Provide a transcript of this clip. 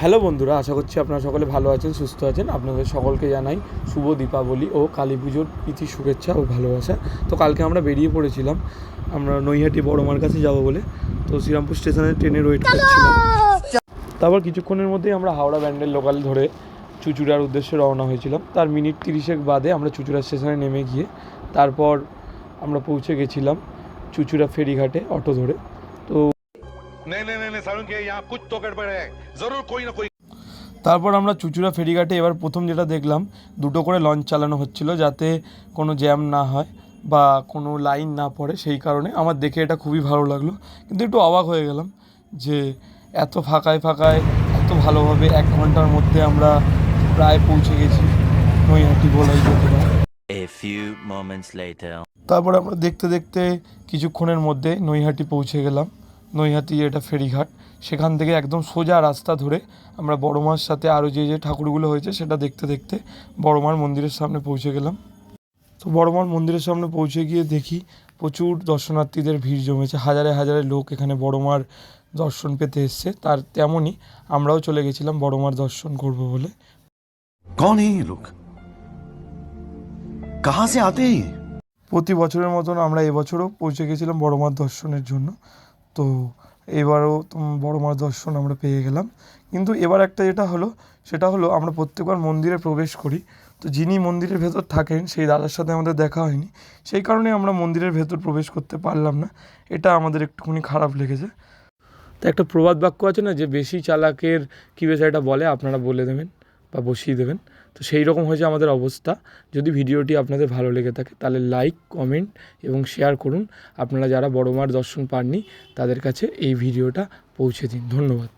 Hello বন্ধুরা আশা করছি আপনারা সকলে ভালো আছেন সুস্থ আছেন। আপনাদের সকলকে জানাই শুভ দীপাবলি ও কালী পুজোর প্রীতি শুভেচ্ছা ও ভালোবাসা। তো কালকে আমরা বেরিয়ে পড়েছিলাম আমরা নৈহাটি বড়মার কাছে যাব বলে। তো শ্রীরামপুর স্টেশনে ট্রেনের ওয়েট করছিলাম। তারপর কিছুক্ষণের মধ্যেই আমরা হাওড়া ব্যান্ডেল লোকাল ধরে চুচুড়ার উদ্দেশ্যে রওনা হয়েছিলাম। তার মিনিট তিরিশেক বাদে আমরা চুচুড়া স্টেশনে নেমে গিয়ে তারপর আমরা পৌঁছে গেছিলাম চুচুড়া ফেরিঘাটে অটো ধরে। তো नहीं नहीं नहीं नहीं सारुण के यहाँ कुछ तो गड़बड़ है जरूर कोई ना कोई তারপর আমরা চুচুড়া ফেরিঘাটে এবার প্রথম যেটা দেখলাম দুটো করে লঞ্চ চালানো হচ্ছিল যাতে কোনো জ্যাম না হয় বা কোনো লাইন না পড়ে সেই কারণে আমার দেখে এটা খুবই ভালো লাগলো কিন্তু একটু অবাক হয়ে গেলাম যে এত ফাঁকায় ফাঁকায় এত ভালোভাবে এক ঘন্টার মধ্যে আমরা প্রায় পৌঁছে গেছি নৈহাটি বলাই যেতে পারে A few moments later. তারপর আমরা দেখতে দেখতে কিছুক্ষণের মধ্যে নৈহাটি পৌঁছে গেলাম নৈহাটি এটা ফেরিঘাট। সেখান থেকে একদম সোজা রাস্তা ধরে আমরা বড় মার সাথে আরও যে যে ঠাকুরগুলো হয়েছে সেটা দেখতে দেখতে বড় মার মন্দিরের সামনে পৌঁছে গেলাম। তো বড় মার মন্দিরের সামনে পৌঁছে গিয়ে দেখি প্রচুর দর্শনার্থীদের ভিড় জমেছে। হাজারে হাজারে লোক এখানে বড় মার দর্শন পেতে এসছে। তার তেমনই আমরাও চলে গেছিলাম বড় মার দর্শন করব বলে। লোক? কাহা সে আতে প্রতি বছরের মতন আমরা এবছরও পৌঁছে গেছিলাম বড় মার দর্শনের জন্য। তো এবারও তুম- বড়মার দর্শন আমরা পেয়ে গেলাম। কিন্তু এবার একটা যেটা হলো, সেটা হলো আমরা প্রত্যেকবার মন্দিরে প্রবেশ করি। তো যিনি মন্দিরের ভেতর থাকেন, সেই দাদার সাথে আমাদের দেখা হয়নি। সেই কারণে আমরা মন্দিরের ভেতর প্রবেশ করতে পারলাম না। এটা আমাদের একটুখানি খারাপ লেগেছে। তো একটা প্রবাদ বাক্য আছে না, যে বেশি চালাকের কী বিষয়টা বলে, আপনারা বলে দেবেন বা বসিয়ে দেবেন। তো সেই রকম হয়েছে আমাদের অবস্থা। যদি ভিডিওটি আপনাদের ভালো লেগে থাকে, তাহলে লাইক কমেন্ট এবং শেয়ার করুন। আপনারা যারা বড়মার দর্শন পাননি, তাদের কাছে এই ভিডিওটা পৌঁছে দিন। ধন্যবাদ।